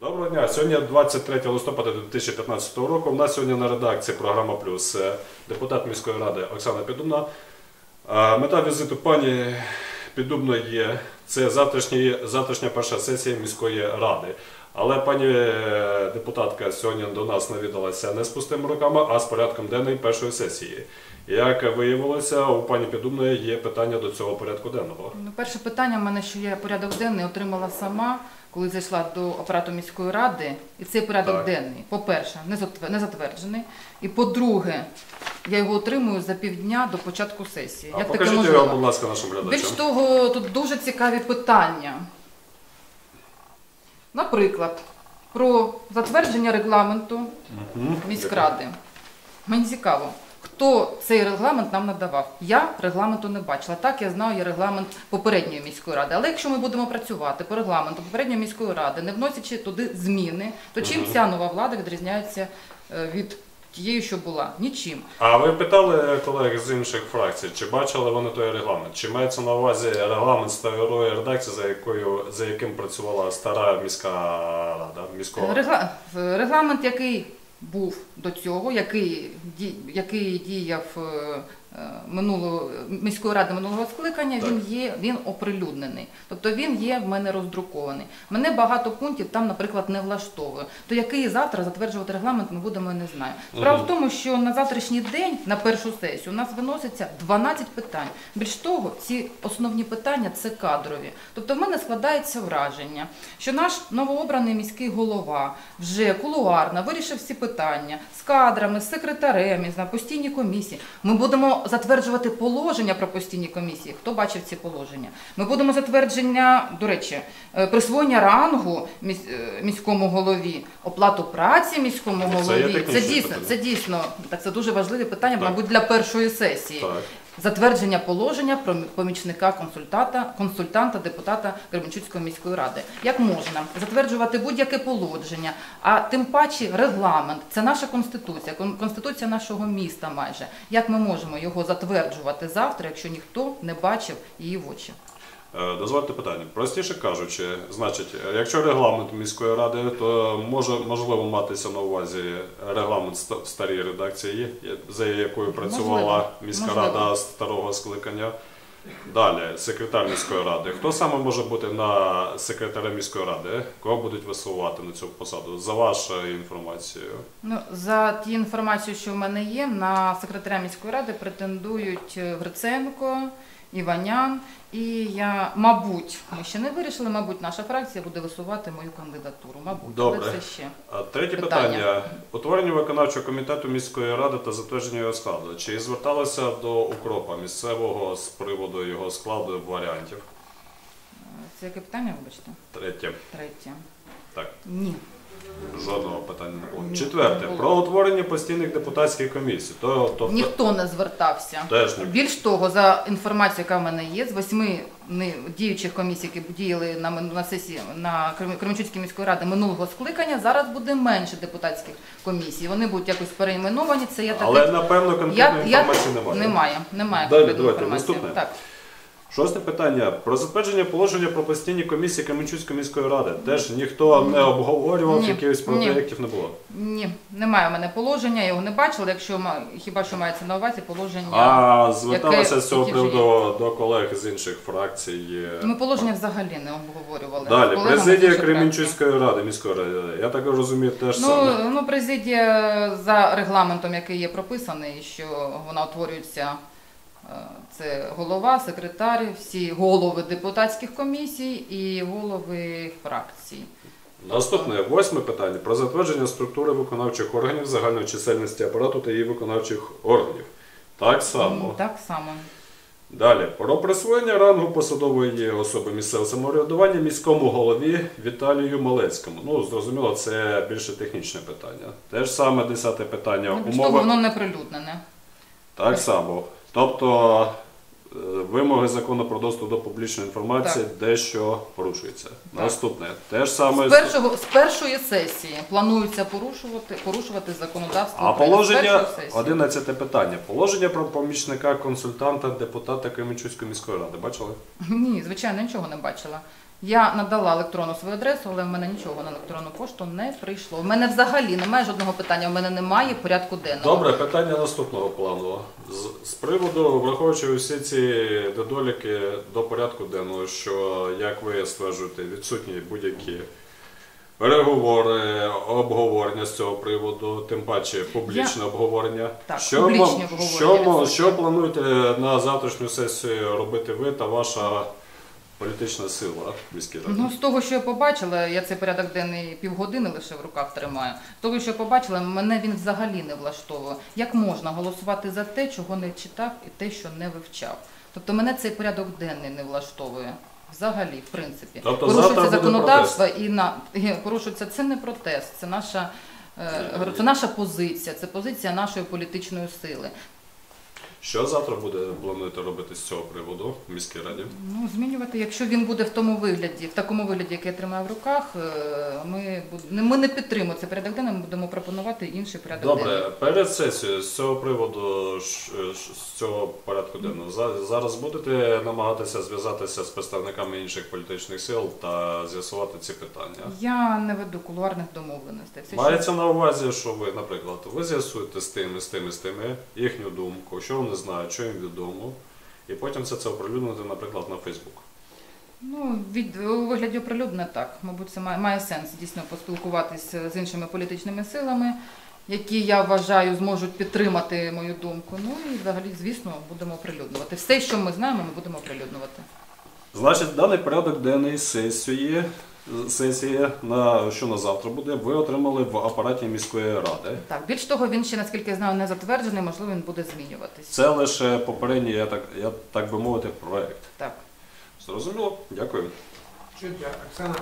Доброго дня. Сьогодні 23 листопада 2015 року. У нас сьогодні на редакції програма Плюс е, депутат міської ради Оксана Піддубна. Е, Мета візиту пані Піддубної є це завтрашня перша сесія міської ради. Але пані е, депутатка сьогодні до нас навідалася не з пустими руками, а з порядком денним першої сесії. Як виявилося, у пані Піддубної є питання до цього порядку денного. Ну, перше питання в мене, що я порядок денний отримала сама, коли зайшла до апарату міської ради, і цей порядок Так. денний, по-перше, не затвер- затверджений. І по-друге, я його отримую за півдня до початку сесії. А Як покажіть його, будь ласка, нашим глядачам. Більш того, тут дуже цікаві питання. Наприклад, про затвердження регламенту міськради. Мені цікаво, хто цей регламент нам надавав. Я регламенту не бачила. Так, я знаю, є регламент попередньої міської ради. Але якщо ми будемо працювати по регламенту попередньої міської ради, не вносячи туди зміни, то чим ця нова влада відрізняється е, від тієї, що була? Нічим. А ви питали колег з інших фракцій, чи бачили вони той регламент? Чи мається на увазі регламент старої редакції, за якою за яким працювала стара міська рада міського? Регла... Регламент, який був до цього, який, ді- який діяв е, минулого міської ради минулого скликання, Так. він є він оприлюднений. Тобто він є в мене роздрукований. Мене багато пунктів там, наприклад, не влаштовує. То який завтра затверджувати регламент, ми будемо, я не знаю. Справа Мгм. в тому, що на завтрашній день, на першу сесію, у нас виноситься 12 питань. Більш того, ці основні питання це кадрові. Тобто в мене складається враження, що наш новообраний міський голова вже кулуарно вирішив всі питання з кадрами, з секретарем, я знаю, постійні комісії. Ми будемо затверджувати положення про постійні комісії. Хто бачив ці положення? Ми будемо затвердження, до речі, е, присвоєння рангу е, міському голові, оплату праці міському голові. Це це дійсно, питання. це дійсно так. Це дуже важливі питання, Так. мабуть, для першої сесії. Так. Затвердження положення про помічника консультанта, консультанта депутата Кременчуцької міської ради. Як можна затверджувати будь-яке положення, а тим паче регламент. Це наша конституція, кон- конституція нашого міста. Майже як ми можемо його затверджувати завтра, якщо ніхто не бачив її в очі? Е, Дозвольте питання. Простіше кажучи, значить, якщо регламент міської ради, то може можливо матися на увазі регламент ста- старої редакції, за якою працювала Можливо. міська Можливо. рада старого скликання. Далі, секретар міської ради. Хто саме може бути на секретаря міської ради? Кого будуть висувати на цю посаду? За вашою інформацією. Ну за ті інформацією, що в мене є, на секретаря міської ради претендують Гриценко, Іванян. І я, мабуть, ми ще не вирішили, мабуть, наша фракція буде висувати мою кандидатуру. Мабуть, Добре. але це ще. А третє Питання. питання. Утворення виконавчого комітету міської ради та затвердження його складу. Чи зверталися до укропа місцевого з приводу його складу варіантів? Це яке питання, вибачте? Третє. Третє. Так, Ні. Жодного питання не було. Четверте. Про утворення постійних депутатських комісій. То, тобто, Ніхто не звертався. теж не Більш того, за інформацією, яка в мене є, з восьми не- діючих комісій, які діяли на, мин- на сесії на Крем- Кременчуцькій міської ради минулого скликання, зараз буде менше депутатських комісій. Вони будуть якось перейменовані. Це я таке. Але напевно конкретної інформації немає. Немає. Немає Далі, конкретної давайте, інформації. наступне. Так. Шосте питання. Про затвердження положення про постійні комісії Кам'янчуцької міської ради. Теж ніхто не обговорював, Ні. якихось проєктів не було. Ні, немає в мене положення, я його не бачила. Якщо ма- хіба що мається на увазі положення. А зверталася з цього які вже приводу до колег з інших фракцій. Ми положення взагалі не обговорювали. Далі, колегами з президія інших Кременчуцької ради, міської ради. Я так розумію, теж саме. Ну, ну, президія за регламентом, який є прописаний, що вона утворюється. Е, Це голова, секретар, всі голови депутатських комісій і голови фракцій. Наступне, восьме питання. Про затвердження структури виконавчих органів загальної чисельності апарату та її виконавчих органів. Так само. Так само. Далі, про присвоєння рангу посадової особи місцевого самоврядування міському голові Віталію Малецькому. Ну, зрозуміло, це більше технічне питання. Те ж саме десяте питання. Ну, Умови воно не прилюднене. так само. Тобто е, вимоги закону про доступ до публічної інформації дещо порушуються. Так. Наступне, те ж саме З, першого, з першої сесії планується порушувати, порушувати законодавство. А України. Положення першої сесії. 11 питання. Положення про помічника консультанта депутата Кременчуцької міської ради. Бачили? Ні, звичайно, нічого не бачила. Я надала електронну свою адресу, але в мене нічого на електронну пошту не прийшло. У мене взагалі немає жодного питання, у мене немає порядку денного. Добре, питання наступного плану. З, з приводу, враховуючи усі ці недоліки до порядку денного, що, як ви стверджуєте, відсутні будь-які переговори, обговорення з цього приводу, тим паче публічне обговорення. Так, що, публічні обговорення що, мо- відсутні. що плануєте на завтрашню сесію робити ви та ваша політична сила в міській раді? Ну, з того, що я побачила, я цей порядок денний півгодини лише в руках тримаю. З того, що я побачила, мене він взагалі не влаштовує. Як можна голосувати за те, чого не читав, і те, що не вивчав? Тобто мене цей порядок денний не влаштовує. Взагалі, в принципі, Тобто порушується законодавство і на і порушується це не протест, це наша е, це наша позиція, це позиція нашої політичної сили. Що завтра буде плануєте робити з цього приводу в міській раді? Ну, змінювати, якщо він буде в тому вигляді, в такому вигляді, який я тримаю в руках, е, ми, ми не підтримуємо цей порядок денний, ми будемо пропонувати інший порядок денний. Добре, перед сесією з цього приводу, ш- з цього порядку денного, за- зараз будете намагатися зв'язатися з представниками інших політичних сил та з'ясувати ці питання? Я не веду кулуарних домовленостей. Все, що- Мається на увазі, що ви, наприклад, ви з'ясуєте з тими, з тими, з тими їхню думку, що вони знають, що їм відомо, і потім все це оприлюднити, наприклад, на Фейсбук. Ну, від, у вигляді оприлюднення так. Мабуть, це має, має сенс дійсно поспілкуватися з іншими політичними силами, які я вважаю зможуть підтримати мою думку. Ну і взагалі, звісно, будемо оприлюднювати. Все, що ми знаємо, ми будемо оприлюднювати. Значить, даний порядок денний сесії, сесії на що на завтра буде, ви отримали в апараті міської ради. Так, більш того, він ще, наскільки я знаю, не затверджений, можливо, він буде змінюватися. Це лише попередній, я так, я так би мовити, проект. Так. Зрозуміло? Дякую. Чуть я, Оксана